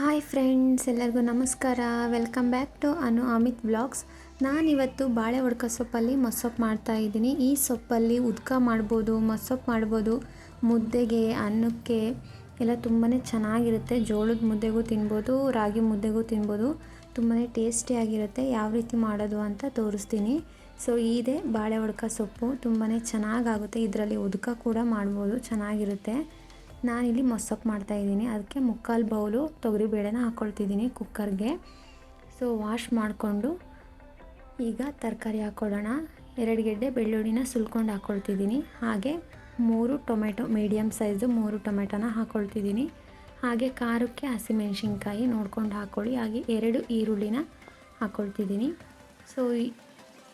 Hi friends ಎಲ್ಲರಿಗೂ ನಮಸ್ಕಾರ. Welcome back to Anu Amit blogs ನಾನಿವತ್ತು ಬಾಳೆ ಒಡ್ಕ ಸೊಪ್ಪಲ್ಲಿ ಮೊಸೊಪ್ಪು ಮಾಡ್ತಾ ಇದ್ದೀನಿ. ಈ ಸೊಪ್ಪಲ್ಲಿ ಉದ್ಕ ಮಾಡ್ಬೋದು ಮೊಸೊಪ್ಪು ಮಾಡ್ಬೋದು, ಮುದ್ದೆಗೆ, ಅನ್ನಕ್ಕೆ ಎಲ್ಲ ತುಂಬಾ ಚೆನ್ನಾಗಿರುತ್ತೆ. ಜೋಳದ ಮುದ್ದೆಗೂ ತಿನ್ಬೋದು, ರಾಗಿ ಮುದ್ದೆಗೂ ತಿನ್ಬೋದು. ತುಂಬಾ ಟೇಸ್ಟಿಯಾಗಿರುತ್ತೆ ಯಾವ ರೀತಿ ಮಾಡೋದು ಅಂತ ತೋರಿಸ್ತೀನಿ. ಸೊ ಇದೆ ಬಾಳೆ ಒಡ್ಕ ಸೊಪ್ಪು. ತುಂಬಾ ಚೆನ್ನಾಗಾಗುತ್ತೆ. ಇದರಲ್ಲಿ ಉದ್ಕ ಕೂಡ ಮಾಡ್ಬೋದು. ಚೆನ್ನಾಗಿರುತ್ತೆ. ನಾನಿಲ್ಲಿ ಮಾಡ್ತಾ ಮಾಡ್ತಾಯಿದ್ದೀನಿ ಅದಕ್ಕೆ ಮುಕ್ಕಾಲು ಬೌಲು ತೊಗರಿಬೇಳೆನ ಹಾಕ್ಕೊಳ್ತಿದ್ದೀನಿ ಕುಕ್ಕರ್ಗೆ. ಸೊ ವಾಶ್ ಮಾಡಿಕೊಂಡು ಈಗ ತರಕಾರಿ ಹಾಕ್ಕೊಳ್ಳೋಣ ಎರಡು ಗೆಡ್ಡೆ ಬೆಳ್ಳುಳ್ಳಿನ ಸುಲ್ಕೊಂಡು ಹಾಕ್ಕೊಳ್ತಿದ್ದೀನಿ ಹಾಗೆ ಮೂರು ಟೊಮೆಟೊ ಮೀಡಿಯಮ್ ಸೈಜು ಮೂರು ಟೊಮೆಟೊನ ಹಾಕ್ಕೊಳ್ತಿದ್ದೀನಿ ಹಾಗೆ ಖಾರಕ್ಕೆ ಹಸಿಮೆಣಸಿನ್ಕಾಯಿ ನೋಡ್ಕೊಂಡು ಹಾಕ್ಕೊಳ್ಳಿ ಹಾಗೆ ಎರಡು ಈರುಳ್ಳಿನ ಹಾಕ್ಕೊಳ್ತಿದ್ದೀನಿ ಸೊ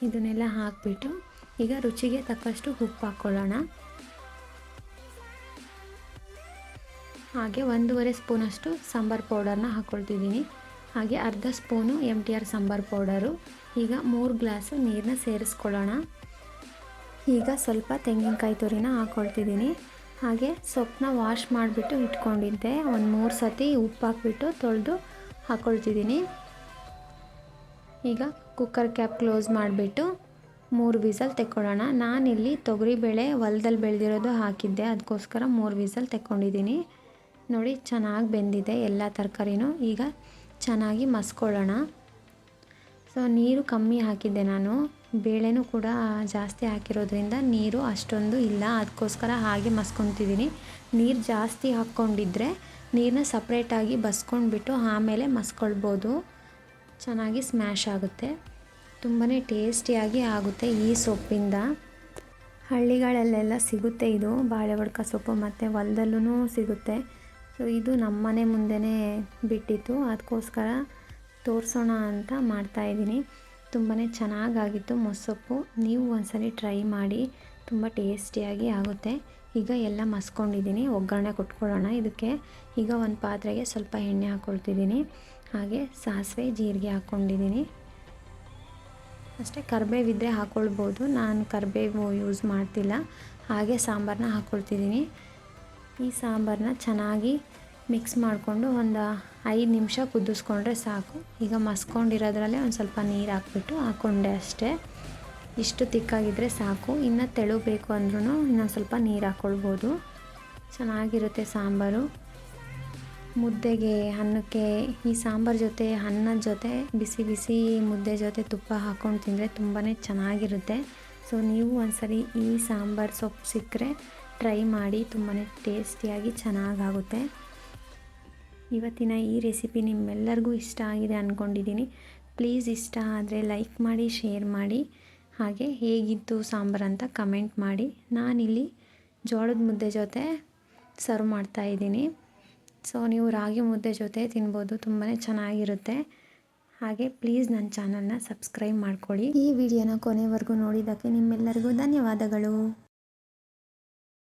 ಇದನ್ನೆಲ್ಲ ಹಾಕಿಬಿಟ್ಟು ಈಗ ರುಚಿಗೆ ತಕ್ಕಷ್ಟು ಉಪ್ಪು ಹಾಕ್ಕೊಳ್ಳೋಣ ಹಾಗೆ ಒಂದೂವರೆ ಸ್ಪೂನಷ್ಟು ಸಾಂಬಾರು ಪೌಡರ್ನ ಹಾಕ್ಕೊಳ್ತಿದ್ದೀನಿ ಹಾಗೆ ಅರ್ಧ spoon M T R sambar powder. ಈಗ ಮೂರು ಗ್ಲಾಸು ನೀರನ್ನ ಸೇರಿಸ್ಕೊಳ್ಳೋಣ. ಈಗ ಸ್ವಲ್ಪ ತೆಂಗಿನಕಾಯಿ ತುರಿನ ಹಾಕ್ಕೊಳ್ತಿದ್ದೀನಿ ಹಾಗೆ ಸೊಪ್ಪನ್ನ ವಾಶ್ ಮಾಡಿಬಿಟ್ಟು ಇಟ್ಕೊಂಡಿದ್ದೆ. ಒಂದು ಮೂರು ಸತಿ ಉಪ್ಪು ಹಾಕ್ಬಿಟ್ಟು ತೊಳೆದು ಹಾಕ್ಕೊಳ್ತಿದ್ದೀನಿ ಈಗ ಕುಕ್ಕರ್ ಕ್ಯಾಪ್ ಕ್ಲೋಸ್ ಮಾಡಿಬಿಟ್ಟು ಮೂರು ವಿಸಲ್ ತೆಕ್ಕೊಳ್ಳೋಣ. ನಾನಿಲ್ಲಿ ತೊಗರಿಬೇಳೆ ಹೊಲದಲ್ಲಿ ಬೆಳೆದಿರೋದು ಹಾಕಿದ್ದೆ. ಅದಕ್ಕೋಸ್ಕರ ಮೂರು ವಿಸಲ್ ತೆಕ್ಕೊಂಡಿದ್ದೀನಿ. ನೋಡಿ, ಚೆನ್ನಾಗಿ ಬೆಂದಿದೆ ಎಲ್ಲ ತರಕಾರಿನೂ. ಈಗ ಚೆನ್ನಾಗಿ ಮಸ್ಕೊಳ್ಳೋಣ. ಸೊ, ನೀರು ಕಮ್ಮಿ ಹಾಕಿದ್ದೆ ನಾನು. ಬೇಳೆನೂ ಕೂಡ ಜಾಸ್ತಿ ಹಾಕಿರೋದ್ರಿಂದ ನೀರು ಅಷ್ಟೊಂದು ಇಲ್ಲ. ಅದಕ್ಕೋಸ್ಕರ ಹಾಗೆ ಮಸ್ಕೊತಿದ್ದೀನಿ. ನೀರು ಜಾಸ್ತಿ ಹಾಕ್ಕೊಂಡಿದ್ರೆ ನೀರನ್ನ ಸಪ್ರೇಟಾಗಿ ಬಸ್ಕೊಂಡ್ಬಿಟ್ಟು ಆಮೇಲೆ ಮಸ್ಕೊಳ್ಬೋದು. ಚೆನ್ನಾಗಿ ಸ್ಮ್ಯಾಶ್ ಆಗುತ್ತೆ. ತುಂಬಾ ಟೇಸ್ಟಿಯಾಗಿ ಆಗುತ್ತೆ ಈ ಸೊಪ್ಪಿಂದ. ಹಳ್ಳಿಗಳಲ್ಲೆಲ್ಲ ಸಿಗುತ್ತೆ ಇದು. ಬಾಳೆ ಒಡ್ಕ ಸೊಪ್ಪು ಮತ್ತು ಹೊಲದಲ್ಲೂ ಸಿಗುತ್ತೆ. ಸೊ ಇದು ನಮ್ಮ ಮನೆ ಮುಂದೆನೇ ಬಿಟ್ಟಿತ್ತು. ಅದಕ್ಕೋಸ್ಕರ ತೋರಿಸೋಣ ಅಂತ ಮಾಡ್ತಾಯಿದ್ದೀನಿ ತುಂಬಾ ಚೆನ್ನಾಗಾಗಿತ್ತು ಮೊಸೊಪ್ಪು. ನೀವು ಒಂದ್ಸರಿ ಟ್ರೈ ಮಾಡಿ. ತುಂಬ ಟೇಸ್ಟಿಯಾಗಿ ಆಗುತ್ತೆ. ಈಗ ಎಲ್ಲ ಮಸ್ಕೊಂಡಿದ್ದೀನಿ. ಒಗ್ಗರಣೆ ಕೊಟ್ಕೊಳ್ಳೋಣ. ಇದಕ್ಕೆ ಈಗ ಒಂದು ಪಾತ್ರೆಗೆ ಸ್ವಲ್ಪ ಎಣ್ಣೆ ಹಾಕ್ಕೊಳ್ತಿದ್ದೀನಿ ಹಾಗೆ ಸಾಸಿವೆ, ಜೀರಿಗೆ ಹಾಕ್ಕೊಂಡಿದ್ದೀನಿ ಅಷ್ಟೇ ಕರಿಬೇವಿದ್ದರೆ ಹಾಕ್ಕೊಳ್ಬೋದು ನಾನು ಕರಿಬೇವು ಯೂಸ್ ಮಾಡ್ತಿಲ್ಲ. ಹಾಗೆ ಸಾಂಬಾರನ್ನ ಹಾಕ್ಕೊಳ್ತಿದ್ದೀನಿ ಈ ಸಾಂಬಾರನ್ನ ಚೆನ್ನಾಗಿ ಮಿಕ್ಸ್ ಮಾಡಿಕೊಂಡು ಒಂದು ಐದು ನಿಮಿಷ ಕುದಿಸ್ಕೊಂಡ್ರೆ ಸಾಕು. ಈಗ ಮಸ್ಕೊಂಡಿರೋದ್ರಲ್ಲೇ ಒಂದು ಸ್ವಲ್ಪ ನೀರು ಹಾಕ್ಬಿಟ್ಟು ಹಾಕೊಂಡೆ ಅಷ್ಟೇ. ಇಷ್ಟು ತಿಕ್ಕಾಗಿದ್ದರೆ ಸಾಕು. ಇನ್ನು ತೆಳು ಬೇಕು ಅಂದ್ರೂ ಇನ್ನೊಂದು ಸ್ವಲ್ಪ ನೀರು ಹಾಕ್ಕೊಳ್ಬೋದು ಚೆನ್ನಾಗಿರುತ್ತೆ ಸಾಂಬಾರು. ಮುದ್ದೆಗೆ, ಅನ್ನಕ್ಕೆ, ಈ ಸಾಂಬಾರು ಜೊತೆ, ಅನ್ನದ ಜೊತೆ, ಬಿಸಿ ಬಿಸಿ ಮುದ್ದೆ ಜೊತೆ ತುಪ್ಪ ಹಾಕ್ಕೊಂಡು ತಿಂದರೆ ತುಂಬಾ ಚೆನ್ನಾಗಿರುತ್ತೆ. ಸೊ ನೀವು ಒಂದ್ಸರಿ ಈ ಸಾಂಬಾರು ಸೊಪ್ಪು ಸಿಕ್ಕರೆ ಟ್ರೈ ಮಾಡಿ ತುಂಬಾ ಟೇಸ್ಟಿಯಾಗಿ ಚೆನ್ನಾಗಾಗುತ್ತೆ. ಇವತ್ತಿನ ಈ ರೆಸಿಪಿ ನಿಮ್ಮೆಲ್ಲರಿಗೂ ಇಷ್ಟ ಆಗಿದೆ ಅಂದ್ಕೊಂಡಿದ್ದೀನಿ ಪ್ಲೀಸ್ ಇಷ್ಟ ಆದರೆ ಲೈಕ್ ಮಾಡಿ, ಶೇರ್ ಮಾಡಿ. ಹಾಗೆ ಹೇಗಿತ್ತು ಸಾಂಬಾರು ಅಂತ ಕಮೆಂಟ್ ಮಾಡಿ. ನಾನಿಲ್ಲಿ ಜೋಳದ ಮುದ್ದೆ ಜೊತೆ ಸರ್ವ್ ಮಾಡ್ತಾಯಿದ್ದೀನಿ ಸೊ, ನೀವು ರಾಗಿ ಮುದ್ದೆ ಜೊತೆ ತಿನ್ಬೋದು ತುಂಬಾ ಚೆನ್ನಾಗಿರುತ್ತೆ. ಹಾಗೆ ಪ್ಲೀಸ್ ನನ್ನ ಚಾನಲ್ನ ಸಬ್ಸ್ಕ್ರೈಬ್ ಮಾಡ್ಕೊಳ್ಳಿ. ಈ ವಿಡಿಯೋನ ಕೊನೆವರೆಗೂ ನೋಡಿದ್ದಕ್ಕೆ ನಿಮ್ಮೆಲ್ಲರಿಗೂ ಧನ್ಯವಾದಗಳು.